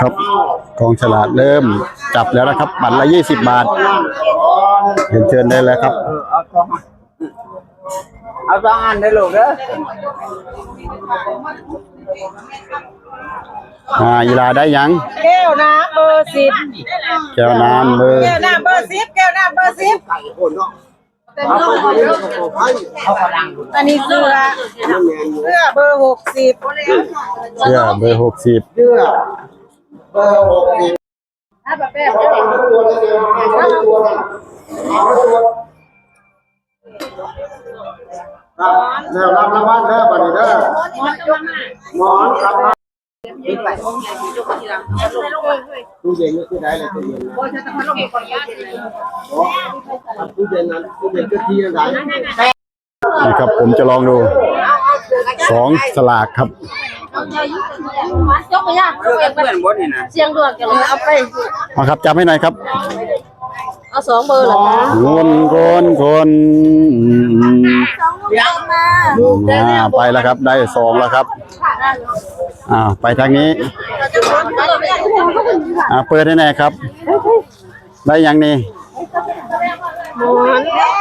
ครับกองฉลากเริ่มจับแล้วนะครับบัตรละยี่สิบบาทเรียนเชิญได้แล้วครับเอาสองอันได้ลูกเด้ออ่าอีลาได้ยัง แก้วน้ำเบอร์สิบแก้วน้ำเบอร์แก้วน้ำเบอร์สิบแก้วน้ำเบอร์สิบ อันนี้เสื้อเสื้อเบอร์หกสิบเสื้อเบอร์หกสิบเดี๋ยวรับรางวัลเด้อบัดนี้เด้อหมอน ครับตู้เย็นนี่คือได้เลยตู้เย็นนะตู้เย็นนั้นตู้เย็นก็ที่ไหนนี่ครับผมจะลองดูสองสลากครับยกไปยากเพื่อนบดนี่นะเสียงดวงกันเลยเอาไปมาครับจับให้หน่อยครับ เอาสองเบอร์เหรอคะคนคนคน อ่าไปแล้วครับได้สองแล้วครับอ่าไปทางนี้อ่าเปิดให้แน่ครับ ได้ยังนี่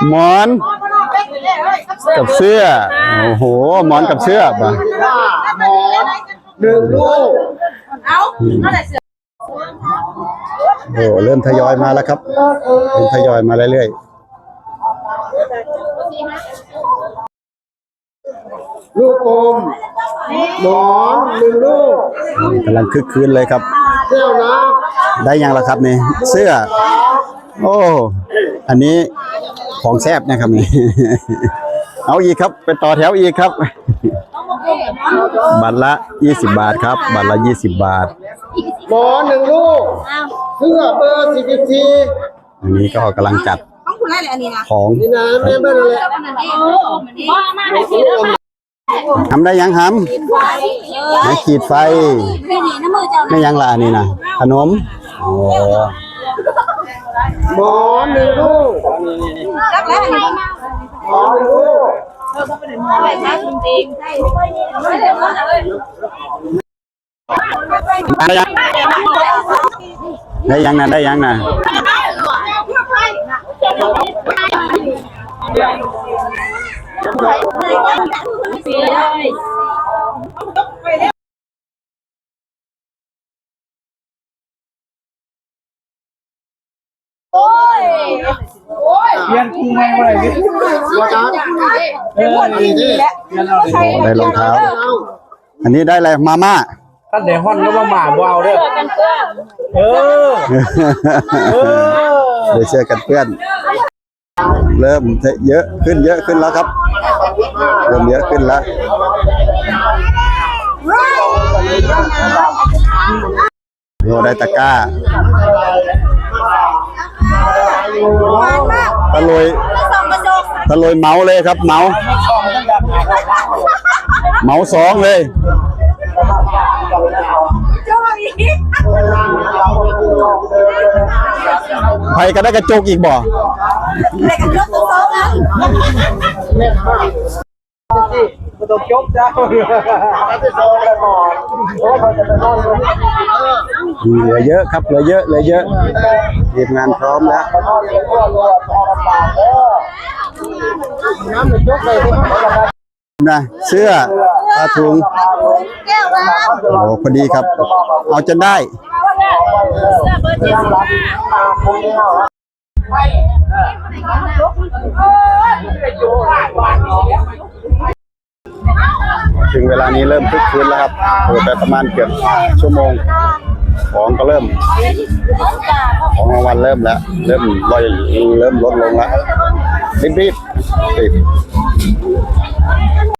หมอนกับเสื้อโอ้โหหมอนกับเสื้อป่ะหมอนหนึ่งลูกโอ้เริ่มทยอยมาแล้วครับเริ่มทยอยมาเรื่อย ลูกกลมหมอนหนึ่งลูกๆกำลังคึกคืนเลยครับแก้วน้ได้ยังล่ะครับนี่เสื้อ โอ้ อันนี้ของแซบนะครับนี่ เอาอีกครับ ไปต่อแถวอีกครับ บัตรละ 20 บาทครับ บัตรละ 20 บาทำหมอนหนึ่งลูกเสื้อเบอร์สี่สิบสี่อันนี้ก็กำลังจัดต้องคุณได้เลยอันนี้นะของนี่นะแม่เบอร์นั่นแหละพ่อมาให้พี่แล้วมา ทำได้ยังหำไม่ขีดไฟพี่นี่น้ำมือเจ้าไม่ยังละอันนี้นะขนมโอ้หมอนหนึ่งลูกรับแล้วอันนี้หมอนหนึ่งลูกอะไรคะจริงๆใช่ไม่ได้ว่าเลยได้ยังได้ยังนะได้ยังนะ เสียเลยเรียนครูไงวะไรนี่วัดนะเออนี่นี่เรียนเราโอ้ได้รองเท้าเอาอันนี้ได้อะไรมาม่าท่านเดฮอนก็มาหมาบ่เอาเด้อเออ เออ ได้เชื่อกันเพื่อน เริ่มเยอะขึ้นเยอะขึ้นแล้วครับ เริ่มเยอะขึ้นแล้วโยได้ตะกร้าตะลอยตะลอยเมาเลยครับ เมา เมาสองเลยไปก็ได้กระจกอีกบ่ ก็ต้องจบจ้าที่โซ่เหมอนโอ้เขาจะไปนอนเลยเหลือเยอะครับเหลือเยอะเหลือเยอะทีมงานพร้อมแล้วนอนเลยก็รัวพอลำบากเด้อน้ำมันจบเลยที่เขาจะมานะเสื้อผ้าถุงโอ้พอดีครับ เอาจนได้ ถึงเวลานี้เริ่มคึกคืนแล้วครับเปิดไปประมาณเกือบชั่วโมง ของก็เริ่ม ของรางวัลเริ่มแล้ว เริ่มลอยเริ่มลดลงแล้วรีบๆรีบ